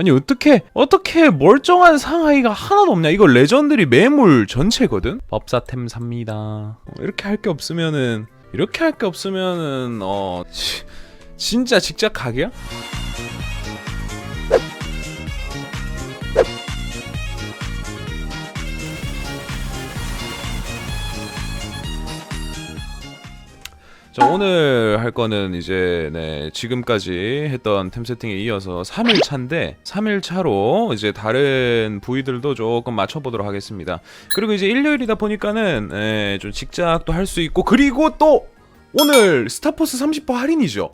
아니 어떻게 어떻게 멀쩡한 상하이가 하나도 없냐? 이거 레전드리 매물 전체거든? 법사템 삽니다. 어, 이렇게 할 게 없으면은 이렇게 할 게 없으면은 어 치, 진짜 직접 가게야? 자 오늘 할 거는 이제 네 지금까지 했던 템 세팅에 이어서 3일 차인데 3일 차로 이제 다른 부위들도 조금 맞춰보도록 하겠습니다. 그리고 이제 일요일이다 보니까는 예, 좀 직작도 할 수 있고 그리고 또 오늘 스타포스 30% 할인이죠.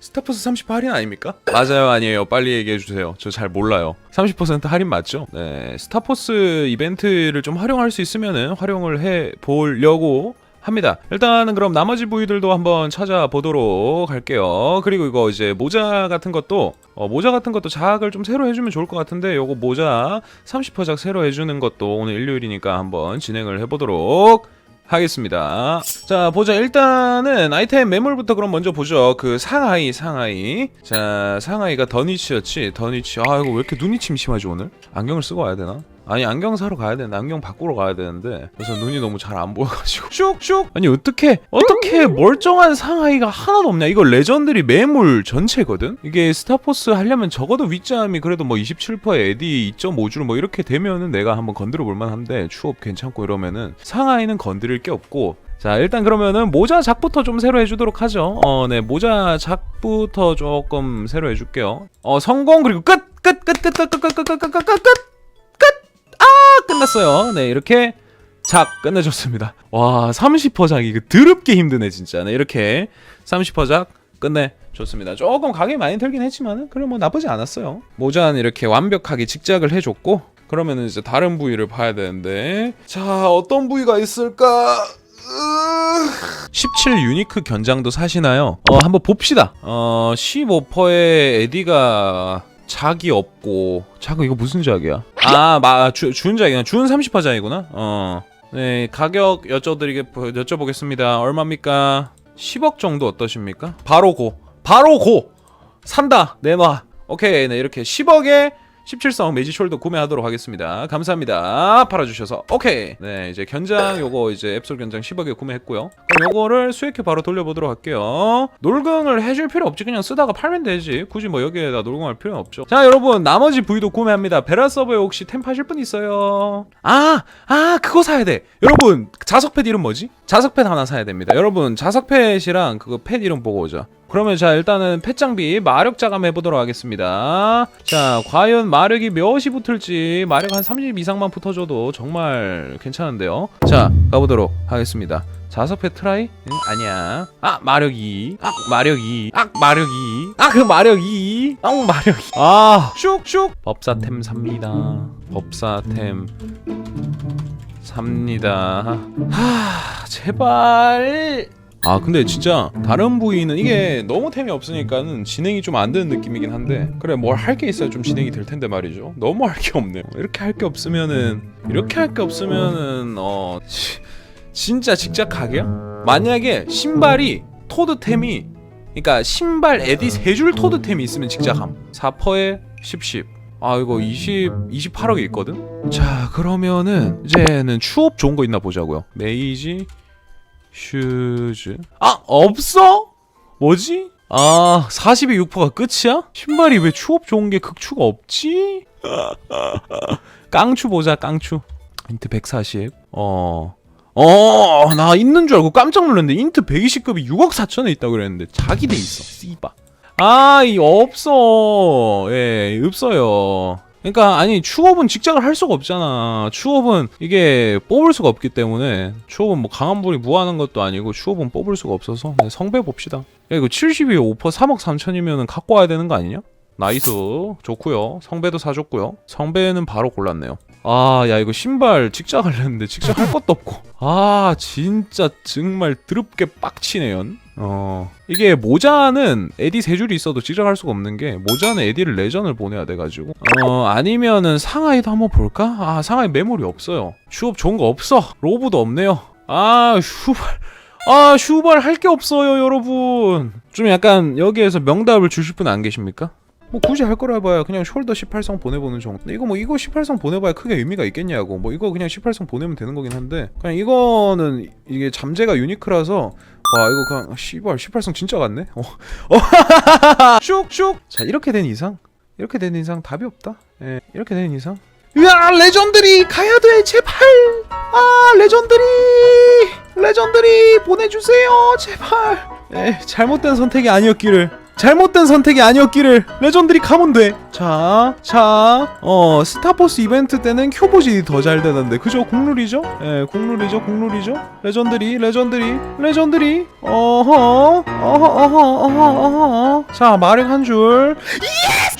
스타포스 30% 할인 아닙니까? 맞아요, 아니에요. 빨리 얘기해 주세요. 저 잘 몰라요. 30% 할인 맞죠? 네, 스타포스 이벤트를 좀 활용할 수 있으면은 활용을 해 보려고 합니다. 일단은 그럼 나머지 부위들도 한번 찾아보도록 할게요. 그리고 이거 이제 모자 같은 것도 어, 모자 같은 것도 자학을 좀 새로 해주면 좋을 것 같은데 요거 모자 30%작 새로 해주는 것도 오늘 일요일이니까 한번 진행을 해보도록 하겠습니다. 자 보자 일단은 아이템 매물부터 그럼 먼저 보죠. 그 상하이 상하이 자 상하이가 더니치였지 더니치 아 이거 왜 이렇게 눈이 침침하지 오늘 안경을 쓰고 와야 되나? 아니 안경 사러 가야 되는데 안경 바꾸러 가야 되는데 그래서 눈이 너무 잘 안 보여가지고 슉슉 아니 어떻게 어떻게 멀쩡한 상하이가 하나도 없냐 이거 레전드리 매물 전체거든 이게 스타포스 하려면 적어도 윗잠이 그래도 뭐 27% 에디 2.5줄 뭐 이렇게 되면은 내가 한번 건드려 볼만 한데 추업 괜찮고 이러면은 상하이는 건드릴 게 없고 자 일단 그러면은 모자 작부터 좀 새로 해주도록 하죠 어 네 모자 작부터 조금 새로 해줄게요 어 성공 그리고 끝 끝 끝 끝 끝 끝 끝 끝 끝 끝 끝 났어요. 네, 이렇게 작 끝내줬습니다. 와, 30%작 이거 드럽게 힘드네 진짜. 네, 이렇게 30%작 끝내줬습니다. 조금 가격이 많이 들긴 했지만은 그래 뭐 나쁘지 않았어요. 모자는 이렇게 완벽하게 직작을 해줬고 그러면은 이제 다른 부위를 봐야 되는데 자 어떤 부위가 있을까? 17 유니크 견장도 사시나요? 어 한번 봅시다. 어 15%의 에디가 작이 없고 작은 이거 무슨 작이야? 아, 마, 주, 준 작이야. 준 30%작이구나. 어. 네, 가격 여쭤드리게 여쭤보겠습니다. 얼마입니까? 10억 정도 어떠십니까? 바로 고. 바로 고. 산다. 내놔. 오케이. 네, 이렇게 10억에 17성 매지 숄더 구매하도록 하겠습니다. 감사합니다. 팔아주셔서 오케이. 네 이제 견장 요거 이제 앱솔 견장 10억에 구매했고요. 그럼 요거를 수익회 바로 돌려보도록 할게요. 놀궁을 해줄 필요 없지 그냥 쓰다가 팔면 되지. 굳이 뭐 여기에다 놀궁할 필요는 없죠. 자 여러분 나머지 부위도 구매합니다. 베라 서버에 혹시 템 파실 분 있어요? 아, 아 그거 사야 돼. 여러분 자석 패드 이름 뭐지? 자석 패드 하나 사야 됩니다. 여러분 자석 패드이랑 그거 패드 이름 보고 오자. 그러면 자 일단은 펫 장비 마력 자감 해보도록 하겠습니다. 자 과연 마력이 몇이 붙을지 마력 한 30 이상만 붙어줘도 정말 괜찮은데요. 자 가보도록 하겠습니다. 자석패 트라이? 응? 아니야. 아 마력이. 아 마력이. 아 마력이. 아그 마력이. 아 마력이. 아. 슉슉. 법사템 삽니다. 법사템 삽니다. 하 제발 아 근데 진짜 다른 부위는 이게 너무 템이 없으니까는 진행이 좀 안 되는 느낌이긴 한데 그래 뭘 할 게 있어야 좀 진행이 될 텐데 말이죠 너무 할 게 없네요 이렇게 할 게 없으면은 이렇게 할 게 없으면은 어 치, 진짜 직접 가게야? 만약에 신발이 토드템이 그러니까 신발 에디 세 줄 토드템이 있으면 직작함 4퍼에 10, 10. 아 이거 20, 28억이 있거든? 자 그러면은 이제는 추업 좋은 거 있나 보자고요 메이지 슈즈 아 없어? 뭐지? 아 40에 6%가 끝이야? 신발이 왜 추업 좋은 게 극추가 없지? 깡추 보자 깡추 인트 140 어... 어, 나 있는 줄 알고 깜짝 놀랐는데 인트 120급이 6억 4천에 있다고 그랬는데 자기 돼 있어. 씨바. 아, 이 없어. 예, 없어요. 그러니까 아니 추업은 직장을 할 수가 없잖아. 추업은 이게 뽑을 수가 없기 때문에 추업은 뭐 강한 분이 무하는 것도 아니고 추업은 뽑을 수가 없어서 네, 성배 봅시다. 야 이거 72에 5% 3억 3천이면은 갖고 와야 되는 거 아니냐? 나이스 좋고요. 성배도 사줬고요. 성배는 바로 골랐네요. 아, 야 이거 신발 직장을 했는데 직장 할 것도 없고. 아, 진짜 정말 드럽게 빡치네요. 어, 이게 모자는 에디 세 줄이 있어도 직장할 수가 없는 게 모자는 에디를 레전을 보내야 돼가지고. 어, 아니면은 상하이도 한번 볼까? 아, 상하이 메모리 없어요. 슈업 좋은 거 없어. 로브도 없네요. 아, 슈발. 아, 슈발 할 게 없어요, 여러분. 좀 약간 여기에서 명답을 주실 분 안 계십니까? 뭐 굳이 할 거라 해봐야 그냥 숄더 18성 보내보는 정도 이거 뭐 이거 18성 보내봐야 크게 의미가 있겠냐고 뭐 이거 그냥 18성 보내면 되는 거긴 한데 그냥 이거는 이게 잠재가 유니크라서 와 이거 그냥 아, 씨발 18성 진짜 같네? 어. 어. 슉슉. 자 이렇게 된 이상? 이렇게 된 이상 답이 없다? 예 이렇게 된 이상? 야 레전드리 가야 돼 제발! 아 레전드리! 레전드리 보내주세요 제발! 에 잘못된 선택이 아니었기를 잘못된 선택이 아니었기를 레전드리 가면 돼 자 자 어 스타포스 이벤트 때는 큐보진이 더 잘 되는데. 그죠? 공룰이죠? 예 공룰이죠? 공룰이죠? 레전드리 레전드리 레전드리. 어허 어허 어허 어허 어허. 자 마력 한 줄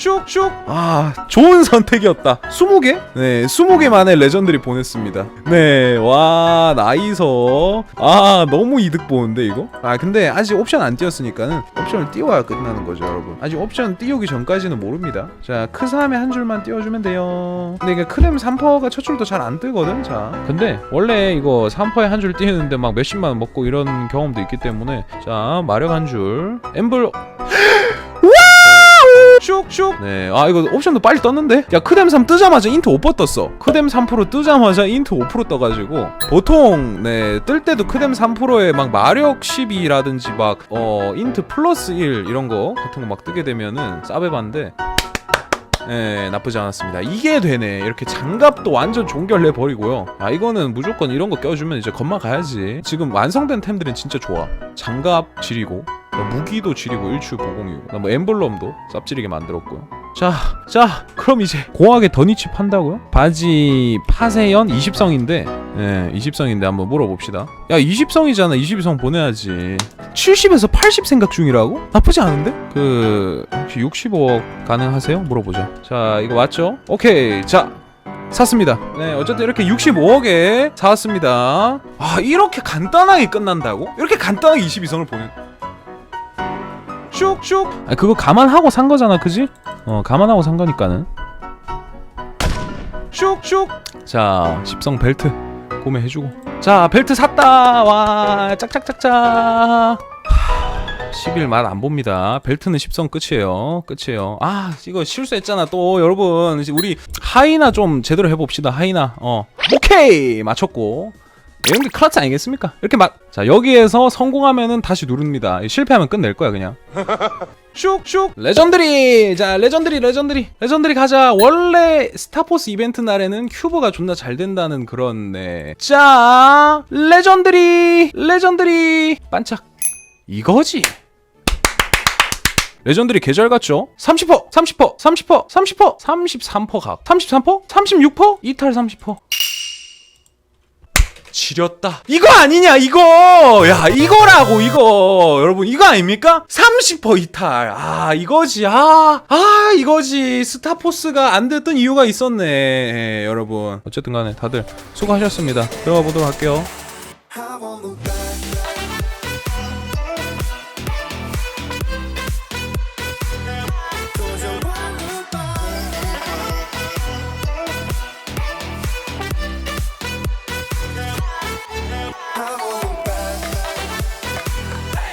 슉슉. 아 좋은 선택이었다. 20개? 네 20개만의 레전드리 보냈습니다. 네와 나이서. 아 너무 이득 보는데 이거? 아 근데 아직 옵션 안 띄웠으니까는 옵션을 띄워야 끝나는 거죠 여러분. 아직 옵션 띄우기 전까지는 모릅니다. 자 크삼에 한 줄만 띄워주면 돼요. 근데 이게 크렘 3퍼가 첫 줄도 잘 안 뜨거든 자. 근데 원래 이거 3퍼에 한 줄 띄우는데 막 몇십만 원 먹고 이런 경험도 있기 때문에 자 마력 한줄. 엠블 슉슉. 네. 아 이거 옵션도 빨리 떴는데? 야 크뎀 3 뜨자마자 인트 5% 떴어. 크뎀 3% 뜨자마자 인트 5% 떠가지고. 보통 네뜰 때도 크뎀 3%에 막 마력 12라든지 막 어 인트 플러스 1 이런 거 같은 거 막 뜨게 되면은 싸베반데 예, 나쁘지 않았습니다. 이게 되네. 이렇게 장갑도 완전 종결내 버리고요. 아, 이거는 무조건 이런 거 껴주면 이제 건마 가야지. 지금 완성된 템들은 진짜 좋아. 장갑 지리고, 무기도 지리고, 일출 보공이고, 뭐 엠블럼도 쌉지리게 만들었고요. 자, 자, 그럼 이제 공하게 더니치 판다고요? 바지 파세연 20성인데, 예, 20성인데 한번 물어봅시다. 야, 20성이잖아. 22성 보내야지. 70에서 80 생각 중이라고? 나쁘지 않은데? 그 혹시 65억 가능하세요? 물어보자. 자, 이거 맞죠? 오케이. 자, 샀습니다. 네, 어쨌든 이렇게 65억에 사왔습니다. 아, 이렇게 간단하게 끝난다고? 이렇게 간단하게 22성을 보내. 슉슉. 아, 그거 감안하고 산 거잖아, 그지? 어, 감안하고 산 거니까는. 슉슉. 자, 10성 벨트 구매해주고. 자, 벨트 샀다. 와, 짝짝짝짝. 10일 맛안 봅니다. 벨트는 10성 끝이에요. 끝이에요. 아, 이거 실수했잖아. 또 여러분, 우리 하이나 좀 제대로 해봅시다. 하이나. 어, 오케이 맞췄고. 게 클러치 아니겠습니까? 이렇게 막, 자 여기에서 성공하면은 다시 누릅니다. 실패하면 끝낼 거야 그냥. 슉슉. 레전드리. 자 레전드리 레전드리 레전드리 가자. 원래 스타포스 이벤트 날에는 큐브가 존나 잘 된다는 그런 네자 레전드리 레전드리. 반짝. 이거지. 레전드리 계절 같죠? 30%, 30%, 30%, 30%, 33% 각, 33%, 36%, 이탈 30%. 지렸다. 이거 아니냐 이거. 야 이거라고 이거. 여러분 이거 아닙니까? 30% 이탈. 아 이거지. 아, 아 이거지. 스타포스가 안 됐던 이유가 있었네. 예, 여러분. 어쨌든 간에 다들 수고하셨습니다. 들어가 보도록 할게요.